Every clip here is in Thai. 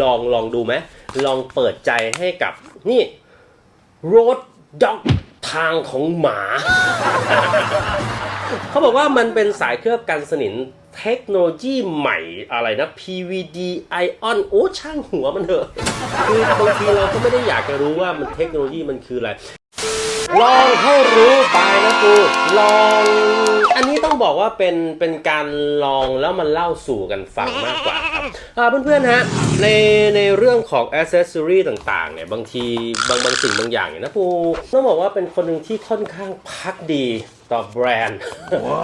ลองลองดูไหมลองเปิดใจให้กับนี่รถด็อกทางของหมา เขาบอกว่ามันเป็นสายเคลือบกันสนิมเทคโนโลยีใหม่อะไรนะ PVD ion โอ้ช่างหัวมันเถอะ คือบางทีเราก็ไม่ได้อยากจะรู้ว่ามันเทคโนโลยีมันคืออะไร ลองให้รู้ไปนะกูลอง อันนี้ต้องบอกว่าเป็นเป็นการลองแล้วมันเล่าสู่กันฟังมากกว่าครับอ่าเพื่อนๆฮะในในเรื่องของ accessory ต่างๆเนี่ยบางทีบางบางสิ่งบางอย่างเนี่ยนะปูต้องบอกว่าเป็นคนหนึ่งที่ค่อนข้างพักดีต่อแบรนด์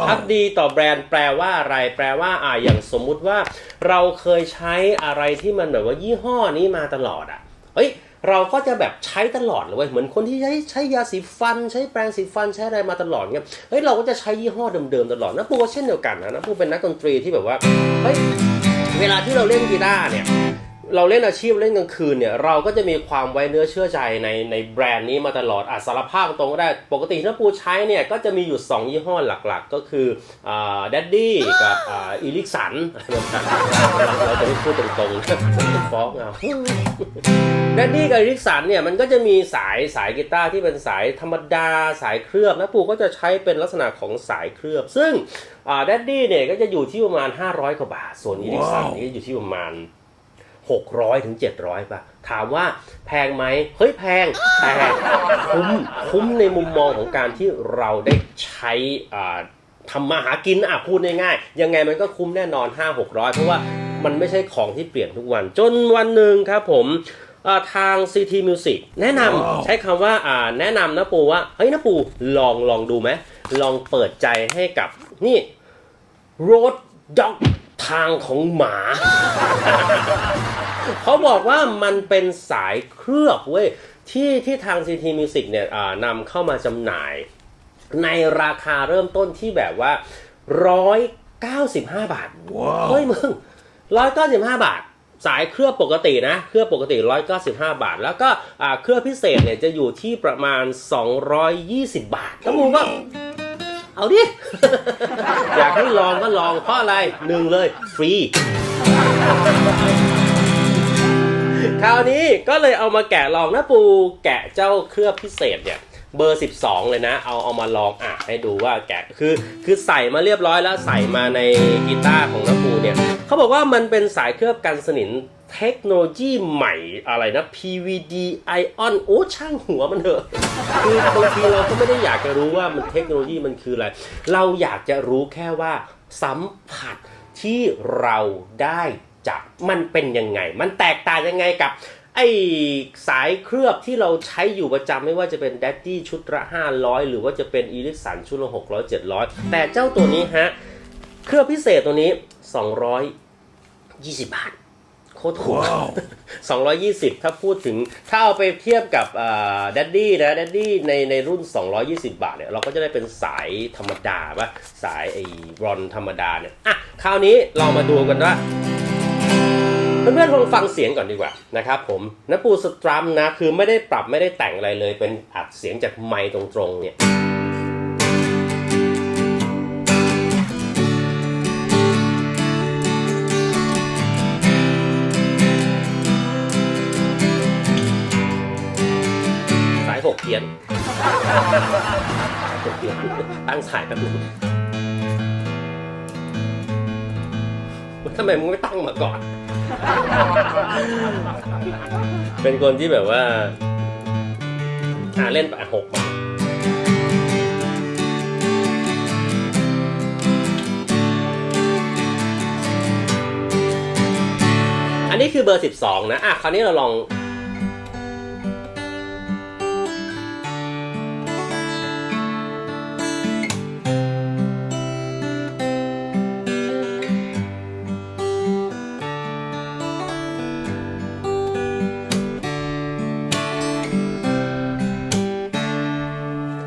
พักดีต่อแบรนด์แปลว่าอะไร แปลว่าอ่าอย่างสมมุติว่า เราเคยใช้อะไรที่มันแบบว่ายี่ห้อนี้มาตลอดอะเฮ้ย เราก็จะแบบใช้ตลอดเลยเว้ยเหมือนคนที่ใช้ใช้ยาสีฟัน ใช้แปรงสีฟันใช้อะไรมาตลอดเงี้ยเฮ้ยเราก็จะใช้ยี่ห้อเดิมๆตลอดนะปูก็เช่นเดียวกันนะนะปูเป็นนักดนตรีที่แบบว่าเฮ้ยเวลาที่เราเล่นกีตาร์เนี่ย เราเล่นอาชีพเล่นกลางคืนเนี่ยเราก็จะมีความไว้เนื้อเชื่อใจในในแบรนด์นี้มาตลอดอะสารภาพตรงก็ได้ปกติถ้าปูใช้เนี่ยก็จะมีอยู่ 2 ยี่ห้อหลักๆ ก็คืออ่าดัดดี้กับอ่าอีลิกสันเราจะไม่พูดตรงๆฟ้องเอาดัดดี้กับริกสันเนี่ยมันก็จะมีสายสายกีตาร์ที่เป็นสายธรรมดาสายเคลือบนะปู่ก็จะใช้เป็นลักษณะของสายเคลือบ ซึ่งดัดดี้เนี่ยก็จะอยู่ที่ประมาณ 500 กว่าบาทส่วนอีริกสันนี่ก็อยู่ที่ประมาณ 600ถึง700ป่ะ ถามว่าแพงไหมเฮ้ยแพงแต่คุ้มคุ้มในมุมมองของการที่เราได้ใช้อ่าทำมาหากินอะพูดง่ายๆยังไงมันก็คุ้มแน่นอน 5 600 เพราะว่ามันไม่ใช่ของที่เปลี่ยนทุกวัน จนวันหนึ่งครับผมอ่าทาง CT Music แนะนำใช้คำว่าอ่าแนะนำนะปูว่า เฮ้ยนะปูลองลองดูไหมลองเปิดใจให้กับนี่รถด็อก ทางของหมา เขาบอกว่ามันเป็นสายเคลือบเว้ยที่ที่ทาง CT Music เนี่ยอ่านำเข้ามาจำหน่าย ในราคาเริ่มต้นที่แบบว่า 195 บาทเฮ้ยมึง 195 บาท สายเคลือบปกตินะ เคลือบปกติ 195 บาท แล้วก็อ่าเคลือบพิเศษเนี่ยจะอยู่ที่ประมาณ 220 บาทก็มูก็ เอาดิ อยากให้ลองก็ลองเพราะอะไรหนึ่งเลยฟรี คราวนี้ก็เลยเอามาแกะลองนะปูแกะเจ้าเคลือบพิเศษเนี่ย เบอร์ 12 เลยนะ เอาเอามาลองอะให้ดูว่าแกะคือคือใส่มาเรียบร้อยแล้วใส่มาในกีตาร์ของน้าปูเนี่ยเขาบอกว่ามันเป็นสายเคลือบกันสนิมเทคโนโลยีใหม่อะไรนะ PVD ion โอ้ช่างหัวมันเถอะ คือบางทีเราก็ไม่ได้อยากจะรู้ว่ามันเทคโนโลยีมันคืออะไร เราอยากจะรู้แค่ว่าสัมผัสที่เราได้จากมันเป็นยังไง มันแตกต่างยังไงกับ ไอ้สายเคลือบที่เราใช้อยู่ประจำไม่ว่าจะเป็นดัตตี้ชุดละ 500 หรือว่าจะเป็นอีลิสันชุดละ 600 700 แต่เจ้าตัวนี้ฮะ เคลือบพิเศษตัวนี้ 220 บาท โคตรถูก 220 ถ้าพูดถึง ถ้าเอาไปเทียบกับดัดดี้นะดัดดี้ในในรุ่น 220 บาทเนี่ย เราก็จะได้เป็นสายธรรมดาป่ะสายไอ้บรอนธรรมดาเนี่ย อะ คราวนี้เรามาดูกันว่า เพื่อนๆลองฟังเสียงก่อนดีกว่านะครับผมนปูสตรัมนะคือไม่ได้ปรับไม่ได้แต่งอะไรเลย เป็นอัดเสียงจากไมค์ตรงๆเนี่ยสายหกเทียนหกเทียนตั้งสายแป๊บนึงทำไมมึงไม่ตั้งมาก่อน เป็นคนที่แบบว่าอ่าเล่นไปหกมาอันนี้คือเบอร์ 12 นะ อะ คราวนี้เราลอง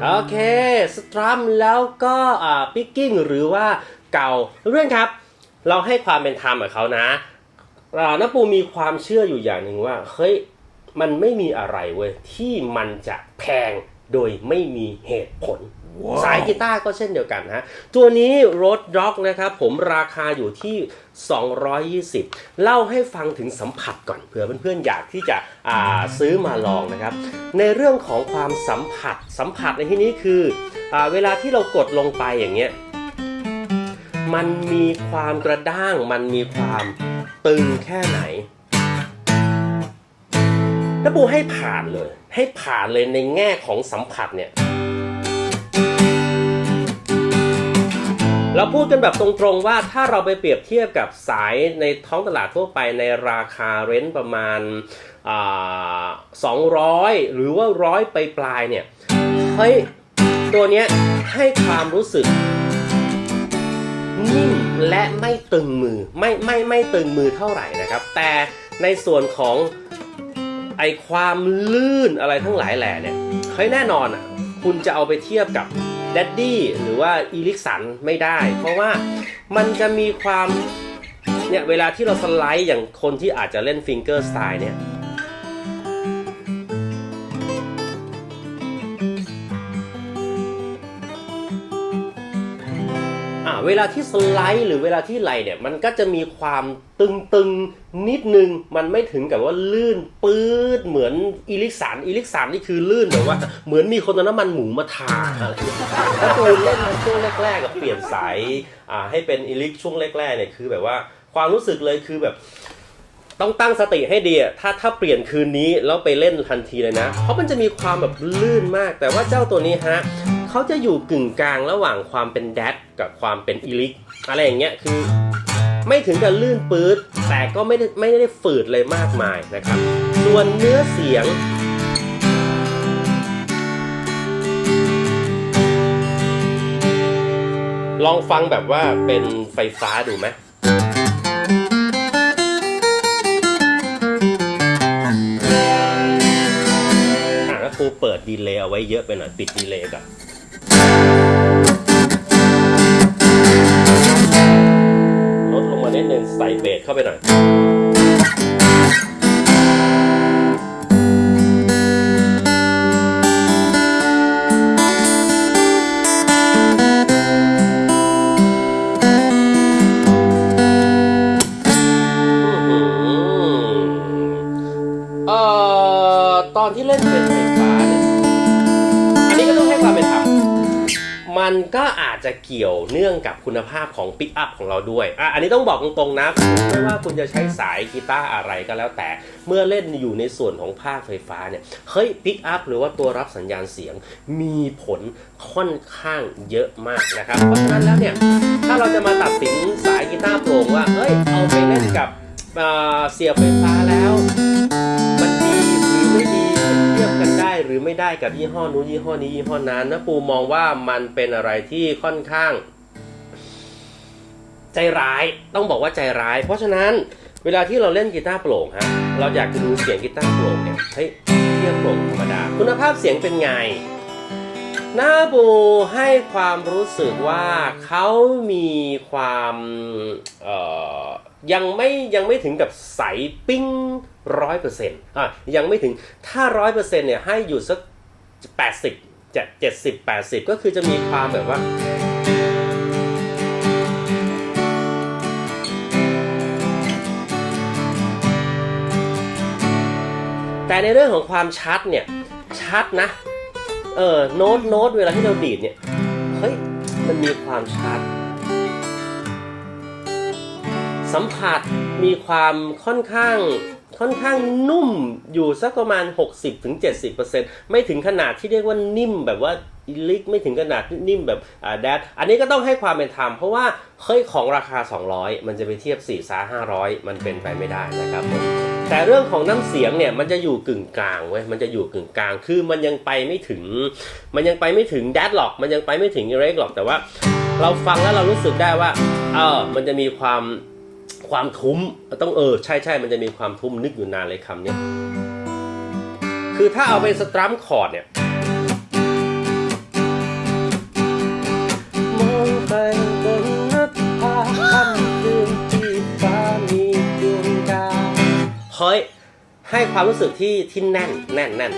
โอเคสตรัมแล้วก็ปิกกิ้งหรือว่าเก่าเพื่อนครับ เราให้ความเป็นธรรมกับเขานะอ่าน้าปูมีความเชื่ออยู่อย่างหนึ่งว่าเฮ้ยมันไม่มีอะไรเว้ยที่มันจะแพงโดยไม่มีเหตุผล สายกีตาร์ก็เช่นเดียวกันฮะตัวนี้ Road Dog นะครับผมราคาอยู่ที่ 220 เล่าให้ฟังถึงสัมผัสก่อนเผื่อเพื่อนๆอยากที่จะซื้อมาลองนะครับ ในเรื่องของความสัมผัสสัมผัสในที่นี้คืออเวลาที่เรากดลงไปอย่างเงี้ยมันมีความกระด้าง มันมีความตึงแค่ไหนแล้วปูให้ผ่านเลย ให้ผ่านเลยในแง่ของสัมผัสเนี่ย เราพูดกันแบบตรงๆว่าถ้าเราไปเปรียบเทียบกับสายในท้องตลาดทั่วไปในราคาเรนต์ประมาณสองร้อยหรือว่าร้อยไปปลายๆเนี่ยเฮ้ยตัวเนี้ยให้ความรู้สึกนิ่มและไม่ตึงมือไม่ไม่ไม่ตึงมือเท่าไหร่นะครับ แต่ในส่วนของไอความลื่นอะไรทั้งหลายแหล่เนี่ยเฮ้ยแน่นอนอะคุณจะเอาไปเทียบกับ d ดดดี้หรือว่าอีลิกสันไม่ได้ เพราะว่ามันจะมีความเนี่ยเวลาที่เราสไลด์อย่างคนที่อาจจะเล่นฟิงเกอร์สไตล์เนี่ย เวลาที่สไลด์หรือเวลาที่ไหลเนี่ยมันก็จะมีความตึงๆนิดนึง มันไม่ถึงกับว่าลื่นปื๊ดเหมือนอีลิกสันอีลิกสันนี่คือลื่นแบบว่า เหมือนมีคนเอาน้ำมันหมูมาทาอะไรอย่างเงี้ยถ้าดูเล่นช่วงแรกๆกับเปลี่ยนสายอ่าให้เป็นอีลิกช่วงแรกๆเนี่ยคือแบบว่าความรู้สึกเลยคือแบบต้องตั้งสติให้ดีถ้าถ้าเปลี่ยนคืนนี้แล้วไปเล่นทันทีเลยนะ เพราะมันจะมีความแบบลื่นมาก แต่ว่าเจ้าตัวนี้ฮะ เขาจะอยู่กึ่งกลางระหว่างความเป็นแดดกับความเป็นอีลิกอะไรอย่างเงี้ยคือ ไม่ถึงกับลื่นปื๊ดแต่ก็ไม่ได้ไม่ได้ฝืดเลยมากมายนะครับ ส่วนเนื้อเสียงลองฟังแบบว่าเป็นไฟฟ้าดูไหม อะแล้วครูเปิดดีเลย์เอาไว้เยอะไปหน่อย ปิดดีเลย์ก่อน ใส่เบสเข้าไปหน่อยอื้อหือเอ่อตอนที่เล่นเป็นไฟฟ้า มันก็อาจจะเกี่ยวเนื่องกับคุณภาพของปิกอัพของเราด้วยอะอันนี้ต้องบอกตรงๆนะไม่ว่าคุณจะใช้สายกีตาร์อะไรก็แล้วแต่ เมื่อเล่นอยู่ในส่วนของภาคไฟฟ้าเนี่ยเฮ้ยปิกอัพหรือว่าตัวรับสัญญาณเสียงมีผลค่อนข้างเยอะมากนะครับ เพราะฉะนั้นแล้วเนี่ยถ้าเราจะมาตัดสินสายกีตาร์โปร่งว่าเฮ้ยเอาไปเล่นกับเสียบไฟฟ้าแล้ว รือไม่ได้กับยี่ห้อนู้นยี่ห้อนี้ยี่ห้อนั้นนะปูมองว่ามันเป็นอะไรที่ค่อนข้าง ใจร้ายต้องบอกว่าใจร้าย เพราะฉะนั้นเวลาที่เราเล่นกีตาร์โปร่งฮะเราอยากจะดูเสียงกีตาร์โปร่งเนี่ยเฮ้ยเทียบโปร่งธรรมดา คุณภาพเสียงเป็นไงหน้าบูให้ความรู้สึกว่าเขามีความเอ่อยังไม่ยังไม่ถึงกับใสปิ้ง ร้อยเปอร์เซ็นต์อะยังไม่ถึงถ้าร้อยเปอร์เซ็นต์เนี่ยให้อยู่สักแปดสิบจะเจ็ดสิบแปดสิบก็คือจะมีความแบบว่าแต่ในเรื่องของความชัดเนี่ยชัดนะ เออโน้ตโน้ตเวลาที่เราดีดเนี่ย เฮ้ย มันมีความชัด สัมผัสมีความค่อนข้าง ค่อนข้างนุ่มอยู่สักประมาณ 60-70%ไม่ถึงขนาดที่เรียกว่านิ่มแบบว่าอิลิกไม่ถึงขนาดนิ่มแบบแดดอันนี้ก็ต้องให้ความเป็นธรรมเพราะว่าเฮ้ยของราคา 200 มันจะไปเทียบ4ซ่า500มันเป็นไปไม่ได้นะครับผมแต่เรื่องของน้ำเสียงเนี่ยมันจะอยู่กึ่งกลางเว้ยมันจะอยู่กึ่งกลางคือมันยังไปไม่ถึง มันยังไปไม่ถึงแดดหรอก มันยังไปไม่ถึงอิเล็กหรอกแต่ว่า เราฟังแล้วเรารู้สึกได้ว่าเออมันจะมีความ ความทุ้มต้องเออ ใช่ใช่มันจะมีความทุ้มนึกอยู่นานเลยคำเนี้ยคือถ้าเอาไปสตรัมคอร์ดเนี่ยมองไปบนหน้าผาค่ำคืนที่ฟ้ามีดวงดาวเฮ้ยให้ความรู้สึกที่ที่แน่นแน่นแน่น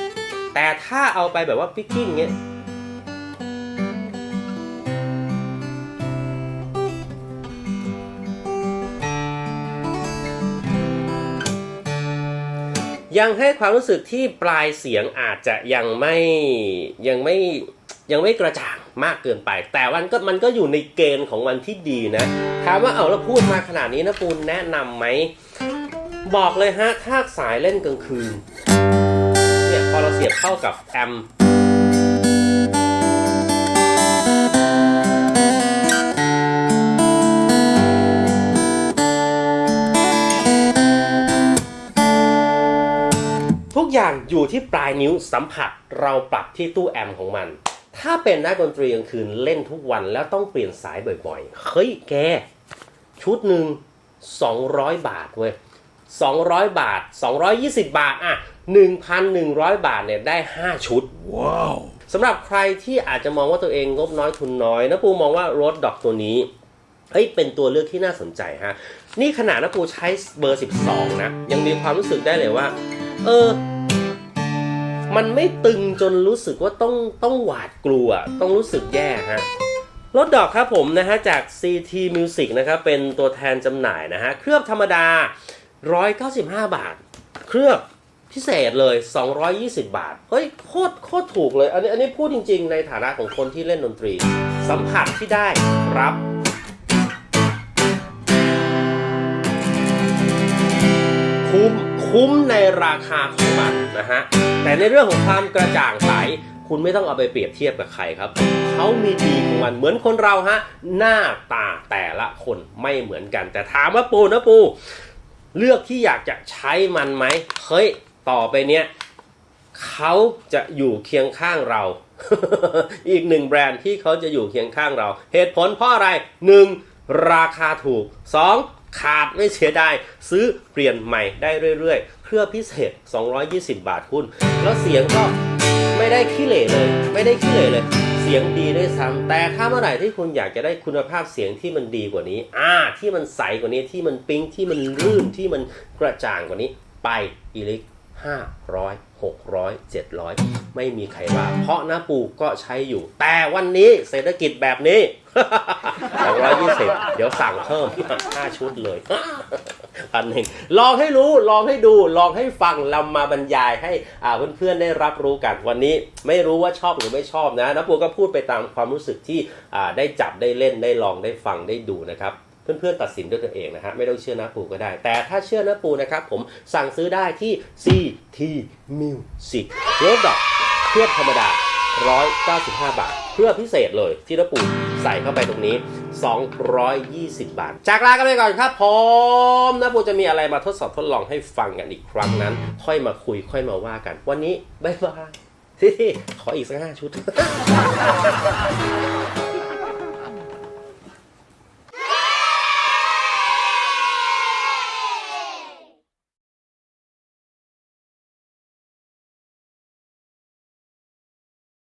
แต่ถ้าเอาไปแบบว่าพิกกิ้งเงี้ย ยังให้ความรู้สึกที่ปลายเสียงอาจจะยังไม่ยังไม่ยังไม่กระจ่างมากเกินไป แต่วันก็มันก็อยู่ในเกณฑ์ของวันที่ดีนะถามว่าเอาแล้วพูดมาขนาดนี้นะปูนแนะนำไหมบอกเลยฮะถ้าสายเล่นกลางคืนเนี่ยพอเราเสียบเข้ากับแอม อย่างอยู่ที่ปลายนิ้วสัมผัสเราปรับที่ตู้แอมป์ของมัน ถ้าเป็นนักดนตรีกลางคืนเล่นทุกวันแล้วต้องเปลี่ยนสายบ่อยๆ เฮ้ยแก ชุดหนึ่ง200 บาทเว้ย200 บาท 220 บาทอะ1,100 บาทเนี่ยได้ 5 ชุด ว้าวสำหรับใครที่อาจจะมองว่าตัวเองงบน้อยทุนน้อยนะปูมองว่ารถดอกตัวนี้เฮ้ยเป็นตัวเลือกที่น่าสนใจฮะ นี่ขนาดนะปูใช้เบอร์ 12 นะ ยังมีความรู้สึกได้เลยว่า เออ มันไม่ตึงจนรู้สึกว่าต้องต้องหวาดกลัว ต้องรู้สึกแย่ฮะรถดอกครับผมนะฮะจาก CT Music นะครับเป็นตัวแทนจำหน่ายนะฮะเคลือบธรรมดา 195 บาท เคลือบพิเศษเลย 220 บาท เฮ้ยโคตรโคตรถูกเลย อันนี้อันนี้พูดจริง ๆ ในฐานะของคนที่เล่นดนตรี สัมผัสที่ได้รับคุ้ม คุ้มในราคาของมันนะฮะแต่ในเรื่องของความกระจ่างใสคุณไม่ต้องเอาไปเปรียบเทียบกับใครครับ เขามีดีของมันเหมือนคนเราฮะ หน้าตาแต่ละคนไม่เหมือนกัน แต่ถามว่าปูนะปู เลือกที่อยากจะใช้มันไหมเฮ้ยต่อไปเนี้ยเขาจะอยู่เคียงข้างเรา อีกหนึ่งแบรนด์ที่เขาจะอยู่เคียงข้างเรา เหตุผลเพราะอะไร 1. ราคาถูก 2. ขาดไม่เสียดายซื้อเปลี่ยนใหม่ได้เรื่อยๆ เครื่องพิเศษ 220 บาทคุณ แล้วเสียงก็ไม่ได้ขี้เหร่เลย ไม่ได้ขี้เหร่เลย เสียงดีด้วยซ้ำแต่ถ้าเมื่อไหร่ที่คุณอยากจะได้คุณภาพเสียงที่มันดีกว่านี้ อ่า ที่มันใสกว่านี้ที่มันปิ๊งที่มันลื่นที่มันกระจ่างกว่านี้ไปอีลิก 500 600 700 ไม่มีใครว่าเพราะน้าปูก็ใช้อยู่ แต่วันนี้เศรษฐกิจแบบนี้ 220 เดี๋ยวสั่งเพิ่ม 5 ชุดเลยพันหนึ่งลองให้รู้ลองให้ดูลองให้ฟังเรามาบรรยายให้อ่าเพื่อนๆได้รับรู้กันวันนี้ ไม่รู้ว่าชอบหรือไม่ชอบนะน้าปูก็พูดไปตามความรู้สึกที่อ่าได้จับได้เล่นได้ลองได้ฟังได้ดูนะครับ เพื่อนๆตัดสินด้วยตัวเองนะฮะไม่ต้องเชื่อน้าปูก็ได้ แต่ถ้าเชื่อน้าปูนะครับ ผมสั่งซื้อได้ที่ CT Music รถดอกเครื่อธรรมดา 195 บาท เพื่อพิเศษเลยที่น้าปูใส่เข้าไปตรงนี้ 220 บาท จากลากันไปก่อนครับผมน้าปูจะมีอะไรมาทดสอบทดลองให้ฟังกันอีกครั้งนั้น ค่อยมาคุยค่อยมาว่ากัน วันนี้บ๊ายบายที่ขออีกสักห้าชุด